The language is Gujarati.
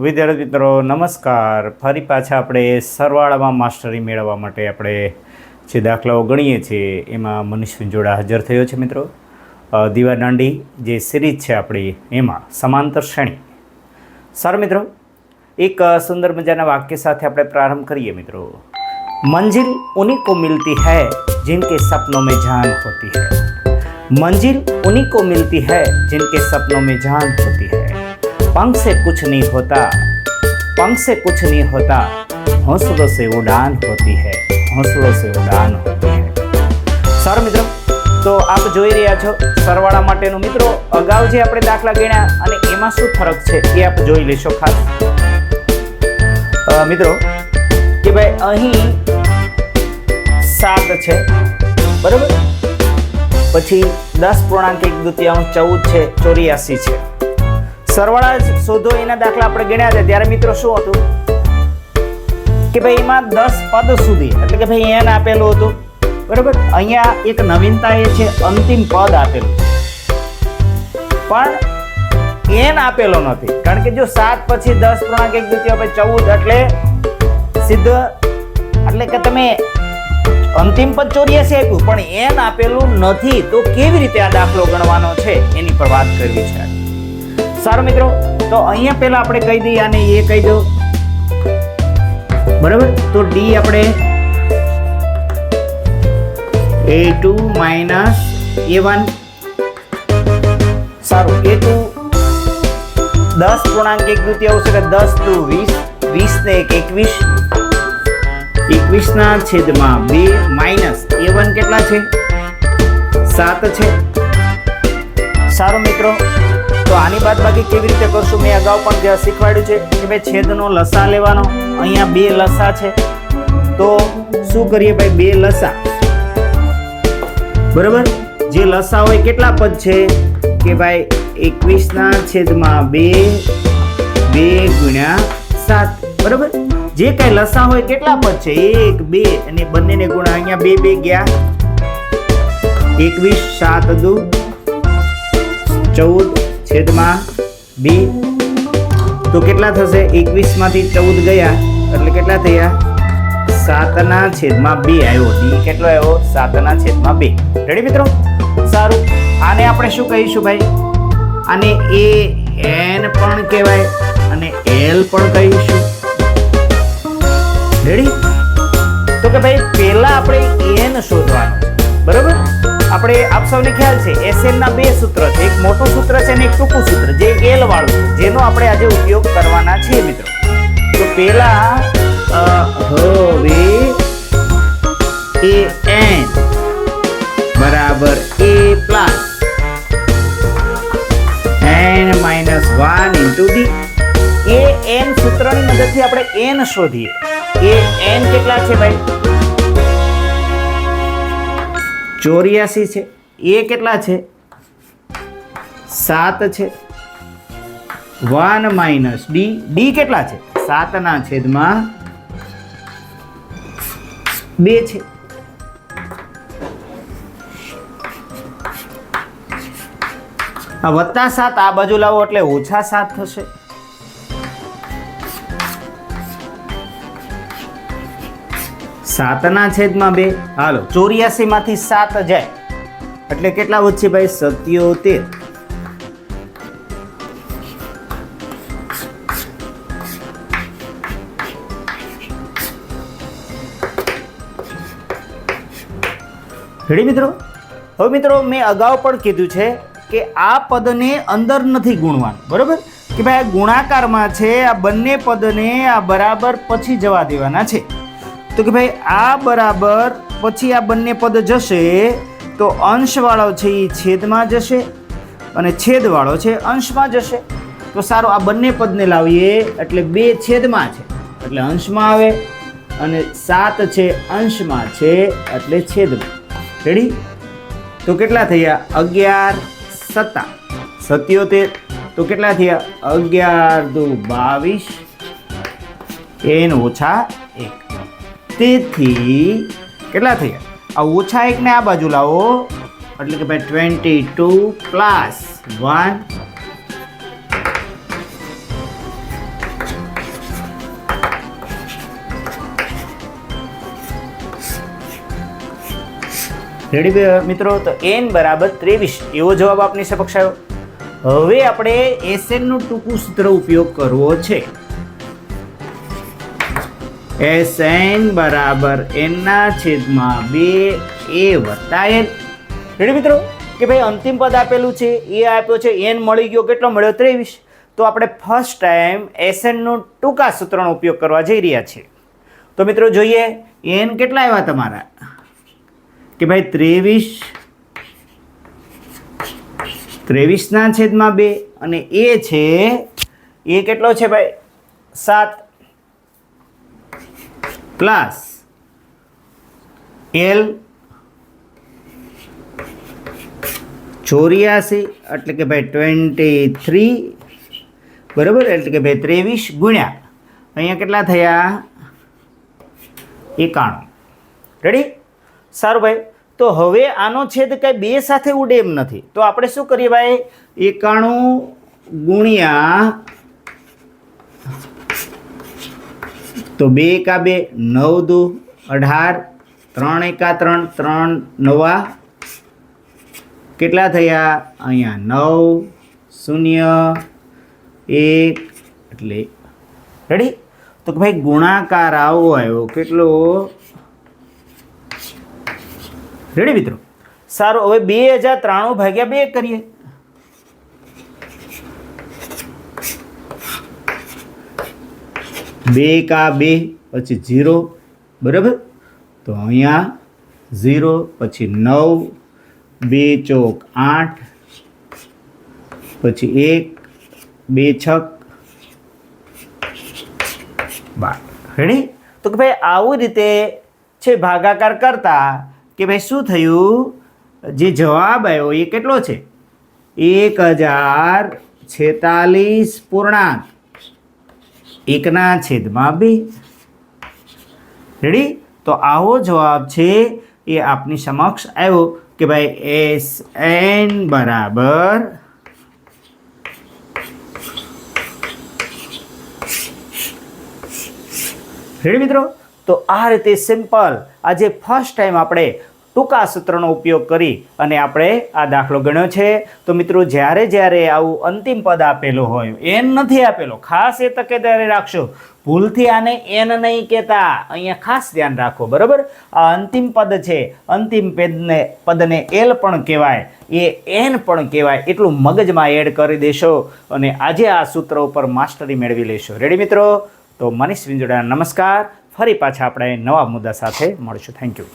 વિદ્યાર્થી મિત્રો નમસ્કાર ફરી પાછા આપણે સરવાળામાં માસ્ટરી મેળવવા માટે આપણે જે દાખલાઓ ગણીએ છીએ એમાં મનીષ વિંજોડા હાજર થયો છે મિત્રો દીવા દાંડી જે સિરીઝ છે આપણી એમાં સમાંતર શ્રેણી સારું મિત્રો એક સુંદર મજાના વાક્ય સાથે આપણે પ્રારંભ કરીએ મિત્રો મંજિલ ઉની કો મિલતી હૈ જિનકે સપનો મેં જાન હોતી હૈ મંજિલ ઉની કો મિલતી હૈ જિનકે સપનો મેં જાન હોતી હૈ पंख से कुछ नहीं होता पंख से कुछ नहीं होता हौसलों से उड़ान होती है हौसलों से उड़ान होती है સારું મિત્રો તો આપ જોઈ રહ્યા છો સરવાળા માટેનું મિત્રો અગાઉ જે આપણે દાખલા ગણ્યા અને એમાં શું ફરક છે એ આપ જોઈ લેશો ખાસ અ, મિત્રો કે ભાઈ અહીં સાત છે બરાબર પછી દસ પૂર્ણાંક એક દ્વિતીયાંશ ચૌદ છે ચોર્યાસી છે સરવાળા શોધો, એના દાખલા આપણે ગણ્યા છે. ત્યારે મિત્રો શું હતું? કે ભાઈ એમાં દસ પદ સુધી, એટલે કે ભાઈ એન આપેલું હતું. બરાબર? અહીંયા એક નવીનતા એ છે, અંતિમ પદ આપેલું. પણ એન આપેલો નથી. કારણ કે જો સાત પછી દસ પૂર્ણાંક એક દ્વિતીય પછી ચૌદ, એટલે સિદ્ધ એટલે કે તમે અંતિમ પદ ચોર્યાસી આપ્યું. પણ એન આપેલું નથી. તો કેવી રીતે આ દાખલો ગણવાનો છે? એની પર વાત કરવી છે. સારું મિત્રો, તો અહીંયા પહેલા આપણે કહી દઈએ અને એ કહી દો બરાબર? તો ડી આપણે a two minus a one સારું એ ટુ દસ પૂર્ણાંક એક દ્વિતીય આવશે કે દસ ટુ વીસ વીસ ને એક એકવીસ. એકવીસના છેદમાં બે માઇનસ એ વન કેટલા છે? સાત છે. સારું મિત્રો તો આની બાદ બાકી કેવી રીતે કરશું? મેં અગાઉ પણ શીખવાડ્યું છે કે ભાઈ છેદનો લસા લેવાનો. અહીંયા બે લસા છે. તો શું કરીએ ભાઈ? બે લસા. બરાબર? જે લસા હોય કેટલા પદ છે? કે ભાઈ એકવીસના છેદમાં બે બે ગુણ્યા સાત. બરાબર? જે કઈ લસા હોય કેટલા પદ છે? એક, બે અને બંનેને ગુણા અહીંયા બે બે ગયા. એકવીસ, સાત, દુ, ચૌદ છેદમાં બી તો કેટલા થશે? એકવીસમાંથી ચૌદ ગયા. એટલે કેટલા થયા? સાતના છેદમાં બે આવ્યો. ડી કેટલો આવ્યો? સાતના છેદમાં બે. રેડી મિત્રો? સારું. આને આપણે શું કહીશું ભાઈ? આને એ એન પણ કહેવાય અને એલ પણ કહીશું. રેડી તો કે ભાઈ, પહેલા આપણે એન શોધવાનું બરાબર? આપણે આપ સૌને ખ્યાલ છે એસએલ ના બે સૂત્ર છે, એક મોટું સૂત્ર છે અને એક ટૂંકું સૂત્ર, જે એલ વાળું જેનો આપણે આજે ઉપયોગ કરવાના છીએ મિત્રો. તો પહેલા હવે એ એન બરાબર a plus n minus one into d a n સૂત્રની મદદથી આપણે એન શોધીએ. એ એન કેટલા છે ભાઈ? ચોર્યાસી છે. એ કેટલા છે? સાત છે. One minus D. ડી કેટલા છે? સાતના છેદમાં બે છે. આ વત્તા સાત, આ બાજુ લાવો એટલે ઓછા સાત થશે. સાતના છેદમાં બે. હાલો ચોર્યાસી માંથી સાત જાય. એટલે કેટલા વધશે ભાઈ? સત્યોતેર. રેડી મિત્રો? હવે મિત્રો, મેં અગાઉ પણ કીધું છે કે આ પદને અંદર નથી ગુણવાનું. બરોબર? કે ભાઈ આ ગુણાકારમાં છે, આ બંને પદને આ બરાબર પછી જવા દેવાના છે. તો કે ભાઈ, આ બરાબર, પછી આ બંને પદ જશે, તો અંશવાળો છે એ છેદમાં જશે અને છેદવાળો છે અંશમાં જશે. તો સારું, આ બંને પદને લાવીએ, એટલે બે છેદમાં છે. એટલે અંશમાં આવે અને સાત છે અંશમાં છે, એટલે છેદમાં. રેડી તો કેટલા થયા? અગિયાર, સત્તા. સત્યોતેર. તો કેટલા થયા? અગિયાર દુ બાવીસ. એન ઓછા એક. તેથી કેટલા થયા? આ ઓછા એકને આ બાજુ લાવો. એટલે કે ભાઈ twenty two plus one ready મિત્રો? તો એન બરાબર ત્રેવીસ. એવો જવાબ આપની સમક્ષ આવ્યો. હવે આપણે એસએનનું ટૂંકું સૂત્ર ઉપયોગ કરવો છે. એસ એન બરાબર એનના છેદમાં બે એ વત્તા એન રેડી મિત્રો? કે ભાઈ અંતિમ પદ આપેલું છે, એ આપ્યો છે એન મળી ગયો, કેટલો મળ્યો? ત્રેવીસ. તો આપણે ફર્સ્ટ ટાઈમ એસએનનો ટૂંકા સૂત્રનો ઉપયોગ કરવા જઈ રહ્યા છીએ. તો મિત્રો જોઈએ એન કેટલા આવ્યા તમારા? કે ભાઈ ત્રેવીસ. ત્રેવીસના છેદમાં બે અને એ છે, એ કેટલો છે ભાઈ? સાત. પ્લસ એલ ચોર્યાસી, એટલે કે ભાઈ ટ્વેન્ટી થ્રી બરાબર? એટલે કે ભાઈ ત્રેવીસ ગુણ્યા. અહીંયા કેટલા થયા? એકાણું. રેડી સારું ભાઈ. તો હવે આનો છેદ કાંઈ બે સાથે ઉડે એમ નથી. તો આપણે શું કરીએ ભાઈ? એકાણું ગુણ્યા તો બે એકા બે, નવ દુ, અઢાર, ત્રણ એકા ત્રણ ત્રણ નવા. કેટલા થયા? અહીંયા નવ, શૂન્ય, એક, એટલે રેડી તો ભાઈ ગુણાકાર આવો આવ્યો, કેટલો? રેડી મિત્રો? સારું, હવે બે હજાર ત્રાણું ભાગ્યા બે કરીએ. બે કા બે, પછી ઝીરો, બરાબર? તો અહીંયા ઝીરો, પછી નવ, બે ચોક આઠ, પછી એક, બે છક, બાર. રેડી તો કે ભાઈ આવી રીતે છે ભાગાકાર કરતા કે ભાઈ શું થયું? જે જવાબ આવ્યો એ કેટલો છે? એક હજાર છેતાલીસ પૂર્ણાંક. એકના છેદમાં બે. રેડી તો આવો જવાબ છે, એ આપની સમક્ષ આવ્યો કે ભાઈ એસ એન બરાબર રેડી મિત્રો? તો આ રીતે સિમ્પલ આજે ફર્સ્ટ ટાઈમ આપણે ટૂંકા સૂત્રનો ઉપયોગ કરી અને આપણે આ દાખલો ગણ્યો છે. તો મિત્રો, જ્યારે જ્યારે આવું અંતિમ પદ આપેલો હોય, એન નથી આપેલો. ખાસ એ તકેદારી રાખશો. ભૂલથી આને એન નહીં કહેતા. અહીંયા ખાસ ધ્યાન રાખો, બરાબર? આ અંતિમ પદ છે. અંતિમ પદને પદને એલ પણ કહેવાય. એ એન પણ કહેવાય. એટલું મગજમાં એડ કરી દેશો અને આજે આ સૂત્ર ઉપર માસ્ટરી મેળવી લેશો. રેડી મિત્રો? તો મનીષ વિંજોડા, નમસ્કાર. ફરી પાછા આપણે નવા મુદ્દા સાથે મળશું. Thank you